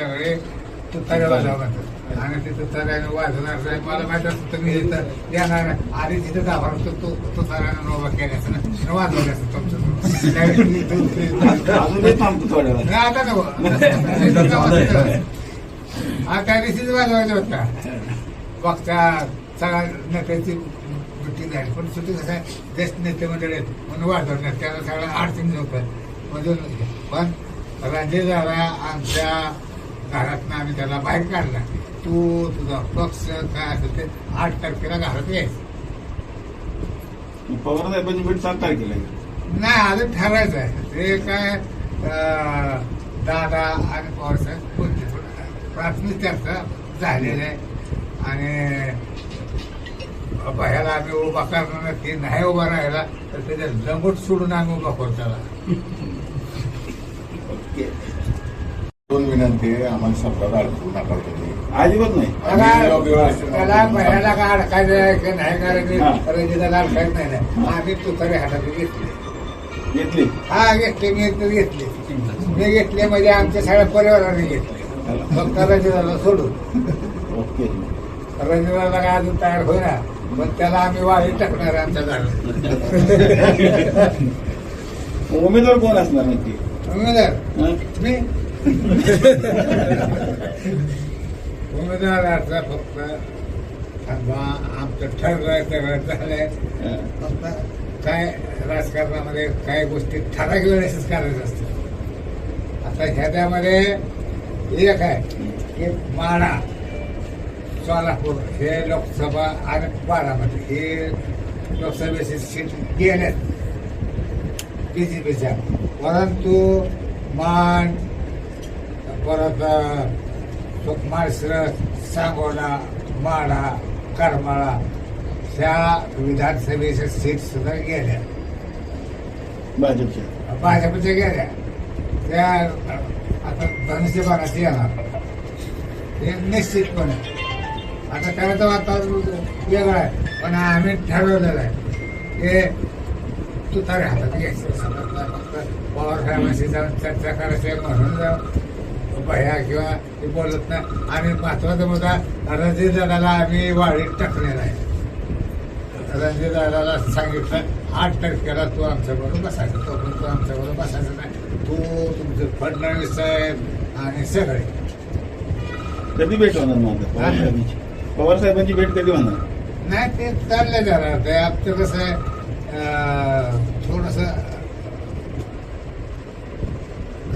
सगळे तुतारे वाजवा म्हणतात आणि ते तुताऱ्याने वाजवणार नाही. मला माहीत असतं तर मी येणार. आधी तिथं दाबा असतो तो तुताऱ्यानं नोबा केल्याचं ना. वाजवलं असतं तुमचं. आता नको. हा त्या दिवशीच वाजवायचा होता. बघता सगळ्या नेत्याची सुट्टी झाली पण सुट्टी कसं आहे? ज्येष्ठ नेते मंडळी आहेत. म्हणून वाजवणार. त्याला सगळ्या अडचणी होतात म्हणजे पण रणजित दादा आमच्या घरातनं आम्ही त्याला बाहेर काढला. तू तुझा पक्ष काय असेल ते आठ तारखेला घरात यायचं पवार साहेबांची भेट सात तारखेला. नाही अजून ठरायचं आहे. ते काय दादा आणि पवारसाहेब बोलते प्राथमिक चर्चा झालेली आहे. आणि भयाला आम्ही उभा करणार की नाही उभा राहिला तर त्याच्या लंगोट सोडून आम्ही उभा करू त्याला. दोन विनंती आहे आम्हाला शब्दात अडकू नका तुम्ही. अजिबात नाही. त्याला त्याला भयाला का अडकायचं आहे की नाही. करायचं रंजिताला अडकायचं नाही ना आम्ही तुतारी हातात घेतली. घेतली? हा घेतली मी तर घेतली. मी घेतले म्हणजे आमच्या सगळ्या परिवाराने घेतले. फक्त रंजिताला सोडून. ओके. रंजिताला काय अजून तयार होईना पण त्याला आम्ही वाळी टाकणार आहे आमच्या घरात. उमेदवार कोण असणार नक्की उमेदवार? मी? उमेदवाराचा फक्त थांबा. आमचं ठरलंय सगळं झालंय. फक्त काय राजकारणामध्ये काही गोष्टी ठराविक वेळेसच करायचं असतं. आता ह्याच्यामध्ये एक आहे की माडा सोलापूर हे लोकसभा आणि बारामती हे लोकसभेची सीट गेल्यात बीजेपीच्या परंतु मान परत माळशिरस सांगोला माडा करमाळा ह्या विधानसभेच्या सीट सुद्धा गेल्या. भाजपच्या भाजपच्या गेल्या. त्या आता धनुष्यबाणाची येणार. हे निश्चितपणे. आता त्याचं वातावरण वेगळं आहे पण आम्ही ठरवलेलं आहे. हे तुतारे हातात घ्यायचं. पवार साहेबांशी जाऊन चर्चा करायची म्हणून जाऊन भया किंवा ते बोलत नाही. आणि महत्त्वाचा मुद्दा रणजित दादाला आम्ही वाढीत टाकलेला आहे. रणजित दादाला सांगितलं आठ तारखेला तू आमच्या बरोबर बसायचं. तो पण तू आमच्या बरोबर बसायचं नाही. तू तुमचे फडणवीस साहेब आणि सगळे. कधी भेट होणार मग पवार साहेबांची? भेट कधी होणार? नाही ते चाललं जरा. ते आमचं कसं आहे थोडस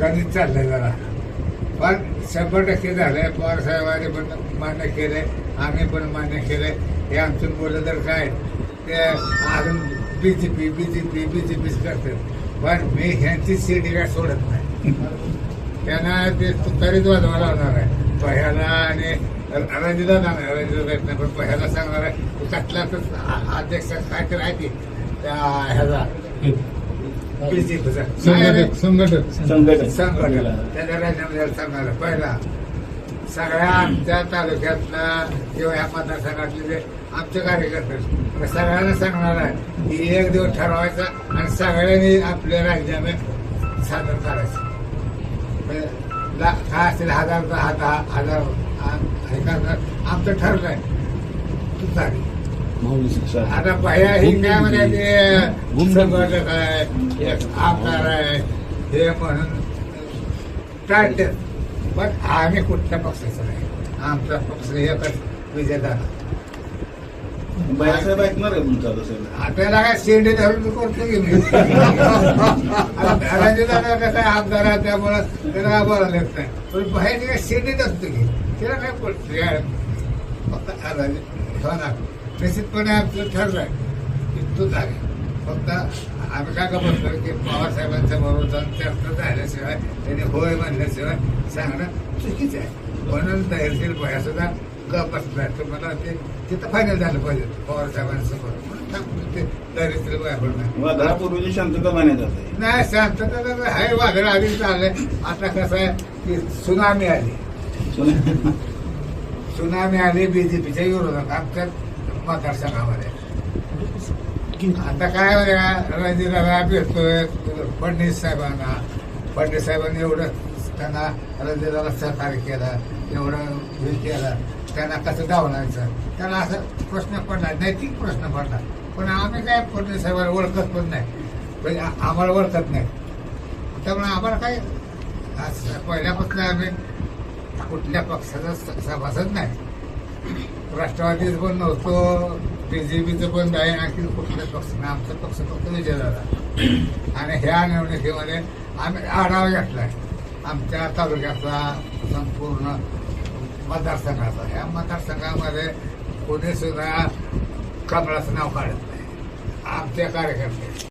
गणित चाललंय जरा. पण शंभर टक्के झालंय. पवार साहेबांनी पण मान्य केले आम्ही पण मान्य केले हे आमचं मुलं तर काय? ते अजून बीजेपी बीजेपी बीजेपीच करतात. पण मी ह्यांची सीट काय सोडत नाही. त्यांना ते तरीच वाजवा लावणार आहे. पहिला आणि रणजिता नाही रणजिता येत नाही पण पहिला सांगणार आहे कसला तर अध्यक्ष काय तर आहे की त्या ह्याचा संघटक संघटक संघटन संघटना त्याच्या राज्यामध्ये सांगणार आहे. पहिला. सगळ्या आमच्या तालुक्यातला किंवा या मतदारसंघातले जे आमचे कार्यकर्ते सगळ्यांना सांगणार आहे की एक दिवस ठरवायचा आणि सगळ्यांनी आपल्या राज्याने सादर करायचं. म्हणजे काय असेल हजार हजार हे करणार. आमचं ठरलंय. तुतारी शिक्षा आता भया ही काय म्हणजे ते संघटक आहे एक आमदार आहे हे म्हणून टाळतात पण आम्ही कुठल्या पक्षाचं नाही. आमचा पक्ष एकच विजेता बाळासाहेब ऐकणार आहे तुमचा तसं आपल्याला काय शेंडी धरून करतो की मी आहे आमदार आहे त्यामुळं त्याला काय बोलायला येत नाही. पण बाहेर काय शेंडीत असतो की त्याला काय पडतं फक्त ना निश्चितपणे आमचं ठरलंय की तू झाले. फक्त आम्ही काय का बसलो की पवार साहेबांच्या बरोबर जाऊन चर्चा झाल्याशिवाय त्यांनी होय म्हणल्याशिवाय सांगणं चुकीचं आहे. म्हणून धैर्यशील भया सुद्धा गप तर मला ते तिथं फायनल झालं पाहिजे. पवार साहेबांसमोर. म्हणून ते भया शांतता जाते नाही शांतता आहे. वादळ आधी चाललंय आता कसं आहे की सुनामी आली. सुनामी आली बीजेपीच्या विरोधात. आमच्या मतदारसंघामध्ये आता काय रणजिताला भेटतोय फडणवीस साहेबांना. फडणवीस साहेबांनी एवढं त्यांना रजेला सहकार्य केलं एवढं हे केलं. त्यांना कसं डावलायचं त्याला असं प्रश्न पडला नैतिक प्रश्न पडला. पण आम्ही काय फडणवीस साहेबांना ओळखत पण नाही. म्हणजे आम्हाला ओळखत नाही. त्यामुळे आम्हाला काय असं पहिल्यापासून आम्ही कुठल्या पक्षाचा सभासद नाही. राष्ट्रवादीचं पण नव्हतो बीजेपीचं पण नाही आणखी कुठल्या पक्ष नाही आमचा पक्ष फक्त विजय झाला आणि ह्या निवडणुकीमध्ये आम्ही आढावा घेतलाय. आमच्या तालुक्याचा संपूर्ण मतदारसंघाचा. ह्या मतदारसंघामध्ये कोणी सुद्धा कमळाचं नाव काढत नाही. आमचे कार्यकर्ते.